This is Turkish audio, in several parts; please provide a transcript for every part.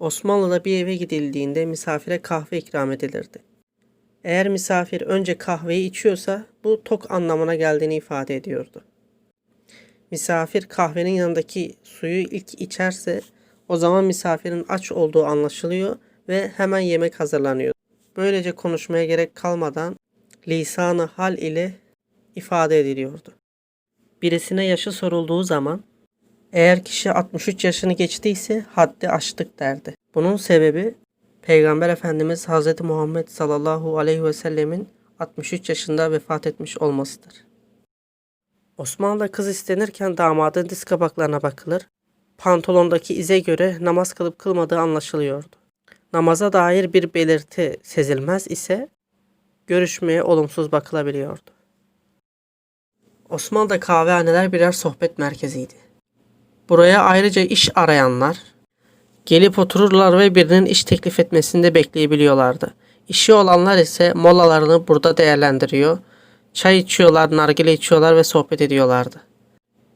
Osmanlı'da bir eve gidildiğinde misafire kahve ikram edilirdi. Eğer misafir önce kahveyi içiyorsa bu tok anlamına geldiğini ifade ediyordu. Misafir kahvenin yanındaki suyu ilk içerse o zaman misafirin aç olduğu anlaşılıyor ve hemen yemek hazırlanıyor. Böylece konuşmaya gerek kalmadan lisanı hal ile ifade ediliyordu. Birisine yaşı sorulduğu zaman eğer kişi 63 yaşını geçtiyse haddi aştık derdi. Bunun sebebi Peygamber Efendimiz Hz. Muhammed sallallahu aleyhi ve sellemin 63 yaşında vefat etmiş olmasıdır. Osmanlı'da kız istenirken damadın diz kapaklarına bakılır. Pantolondaki ize göre namaz kılıp kılmadığı anlaşılıyordu. Namaza dair bir belirti sezilmez ise görüşmeye olumsuz bakılabiliyordu. Osmanlı'da kahvehaneler birer sohbet merkeziydi. Buraya ayrıca iş arayanlar gelip otururlar ve birinin iş teklif etmesini de bekleyebiliyorlardı. İşi olanlar ise molalarını burada değerlendiriyor. Çay içiyorlar, nargile içiyorlar ve sohbet ediyorlardı.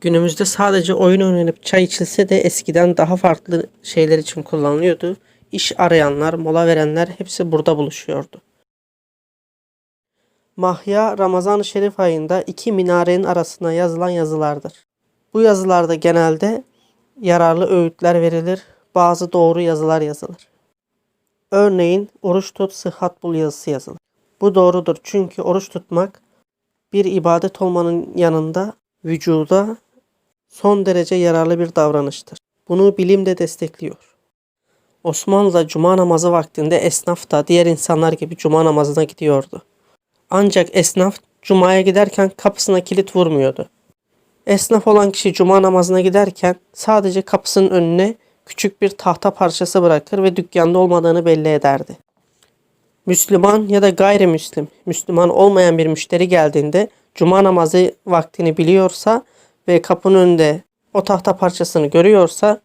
Günümüzde sadece oyun oynanıp çay içilse de eskiden daha farklı şeyler için kullanılıyordu. İş arayanlar, mola verenler hepsi burada buluşuyordu. Mahya Ramazan-ı Şerif ayında iki minarenin arasına yazılan yazılardır. Bu yazılarda genelde yararlı öğütler verilir, bazı doğru yazılar yazılır. Örneğin oruç tut sıhhat bul yazısı yazılır. Bu doğrudur çünkü oruç tutmak bir ibadet olmanın yanında vücuda son derece yararlı bir davranıştır. Bunu bilim de destekliyor. Osmanlı'da cuma namazı vaktinde esnaf da diğer insanlar gibi cuma namazına gidiyordu. Ancak esnaf cumaya giderken kapısına kilit vurmuyordu. Esnaf olan kişi cuma namazına giderken sadece kapısının önüne küçük bir tahta parçası bırakır ve dükkanda olmadığını belli ederdi. Müslüman ya da gayrimüslim, Müslüman olmayan bir müşteri geldiğinde cuma namazı vaktini biliyorsa ve kapının önünde o tahta parçasını görüyorsa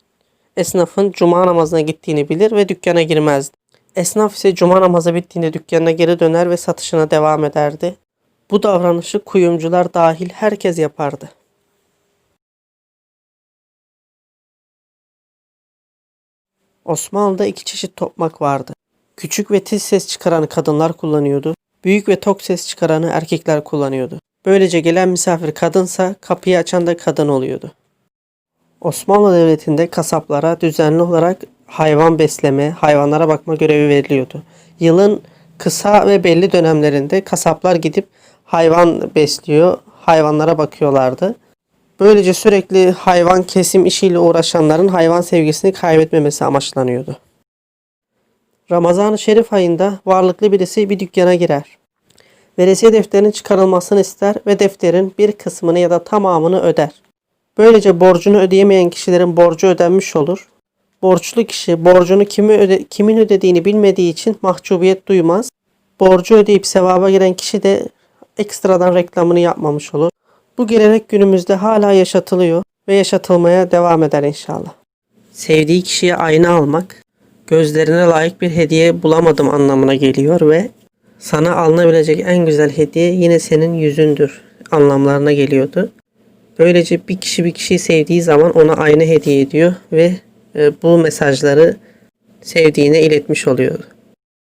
esnafın cuma namazına gittiğini bilir ve dükkana girmezdi. Esnaf ise cuma namazı bittiğinde dükkanına geri döner ve satışına devam ederdi. Bu davranışı kuyumcular dahil herkes yapardı. Osmanlı'da iki çeşit tokmak vardı. Küçük ve tiz ses çıkaranı kadınlar kullanıyordu. Büyük ve tok ses çıkaranı erkekler kullanıyordu. Böylece gelen misafir kadınsa kapıyı açan da kadın oluyordu. Osmanlı Devleti'nde kasaplara düzenli olarak hayvan besleme, hayvanlara bakma görevi veriliyordu. Yılın kısa ve belli dönemlerinde kasaplar gidip hayvan besliyor, hayvanlara bakıyorlardı. Böylece sürekli hayvan kesim işiyle uğraşanların hayvan sevgisini kaybetmemesi amaçlanıyordu. Ramazan-ı Şerif ayında varlıklı birisi bir dükkana girer. Veresiye defterinin çıkarılmasını ister ve defterin bir kısmını ya da tamamını öder. Böylece borcunu ödeyemeyen kişilerin borcu ödenmiş olur. Borçlu kişi borcunu kimi öde, kimin ödediğini bilmediği için mahcubiyet duymaz. Borcu ödeyip sevaba giren kişi de ekstradan reklamını yapmamış olur. Bu gelenek günümüzde hala yaşatılıyor ve yaşatılmaya devam eder inşallah. Sevdiği kişiye ayna almak, gözlerine layık bir hediye bulamadım anlamına geliyor ve sana alınabilecek en güzel hediye yine senin yüzündür anlamlarına geliyordu. Böylece bir kişi bir kişiyi sevdiği zaman ona ayna hediye ediyor ve e, bu mesajları sevdiğine iletmiş oluyor.